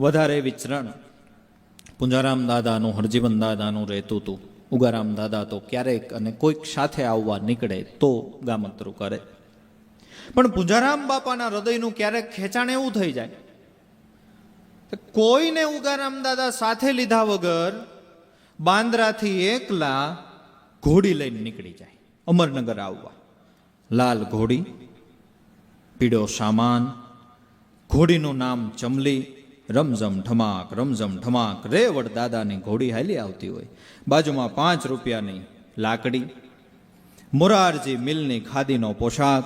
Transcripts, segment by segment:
વધારે વિચરણ. પુંજારામ દાદાનું, હરજીવન દાદાનું રહેતું હતું. ઉગારામ દાદા તો ક્યારેક અને કોઈક સાથે આવવા નીકળે તો ગામતરું કરે. પણ પૂંજારામ બાપાના હૃદયનું ક્યારેક ખેંચાણ એવું થઈ જાય. કોઈને ઉગારામ દાદા સાથે લીધા વગર બાંદ્રાથી એકલા ઘોડી લઈને નીકળી જાય. અમરનગર આવવા. લાલ ઘોડી, પીળો સામાન, ઘોડીનું નામ ચમલી રમઝમ ઠમાક રમઝમ ઠમાક. રેવડ દાદાની ઘોડી હાલી આવતી હોય. બાજુમાં પાંચ રૂપિયાની લાકડી, મોરારજી મિલની ખાદીનો પોશાક,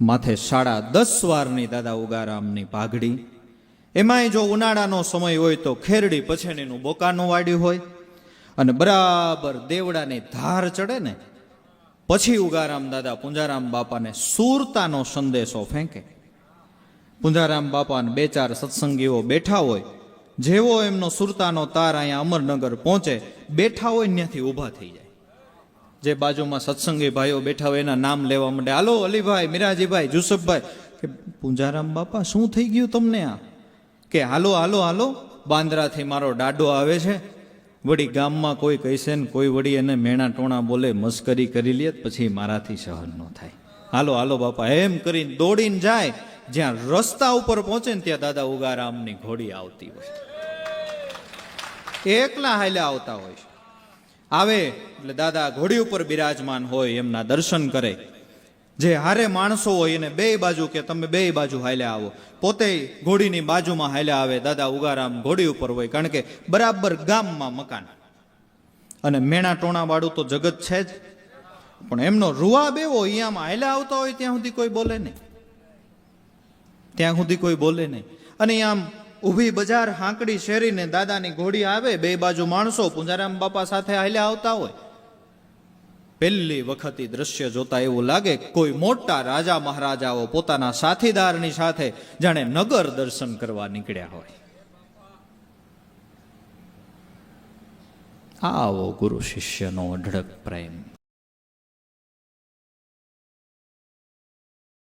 માથે સાડા દસ વારની દાદા ઉગારામની પાઘડી. એમાંય જો ઉનાળાનો સમય હોય તો ખેરડી પછેણીનું બોકાનું વાડ્યું હોય. અને બરાબર દેવડાની ધાર ચડે ને, પછી ઉગારામ દાદા પુંજારામ બાપાને સુરતાનો સંદેશો ફેંકે. પુંજારામ બાપા અને બે ચાર સત્સંગીઓ બેઠા હોય, જેવો એમનો સુરતાનો તાર અહીંયા અમરનગર પહોંચે, બેઠા હોય ત્યાંથી ઊભા થઈ જાય. જે બાજુમાં સત્સંગી ભાઈઓ બેઠા હોય એના નામ લેવા માંડે, હાલો, અલીભાઈ, મિરાજીભાઈ, જુસફભાઈ. કે, પુંજારામ બાપા, શું થઈ ગયું તમને આ? કે, હાલો હાલો હાલો, બાંદ્રાથી મારો દાડો આવે છે. વળી ગામમાં કોઈ કહેશે ને કોઈ વળી એને મેણા ટોણા બોલે, મસ્કરી કરી લે, પછી મારાથી સહન ન થાય. હાલો હાલો બાપા, એમ કરીને દોડીને જાય જ્યાં રસ્તા ઉપર પહોંચે ને ત્યાં દાદા ઉગારામની ઘોડી આવતી હોય એકલા હાલ્યા આવતા હોય છે. આવે એટલે દાદા ઘોડી ઉપર બિરાજમાન હોય એમના દર્શન કરે. જે હારે માણસો હોય એને બે બાજુ કે તમે બે બાજુ હાલ્યા આવો. પોતે ઘોડીની બાજુમાં હાલ્યા આવે, દાદા ઉગારામ ઘોડી ઉપર હોય. કારણ કે બરાબર ગામમાં મકાન. અને મેણા ટોણાવાળું તો જગત છે જ. પણ એમનો રૂઆબ એવો અહીંયામાં હાલ્યા આવતા હોય ત્યાં સુધી કોઈ બોલે નહીં. ત્યાં સુધી કોઈ બોલે નહીં. અને આમ ઊભી બજાર હાંકડી શેરીને દાદાની ઘોડી આવે, બે બાજુ માણસો પૂંજારામ બાપા સાથે હાલ્યા આવતા હોય. પહેલી વખત દ્રશ્ય જોતા એવું લાગે કોઈ મોટા રાજા મહારાજાઓ પોતાના સાથીદારની સાથે જાણે નગર દર્શન કરવા નીકળ્યા હોય. આવો ગુરુ શિષ્યનો અઢળક પ્રેમ.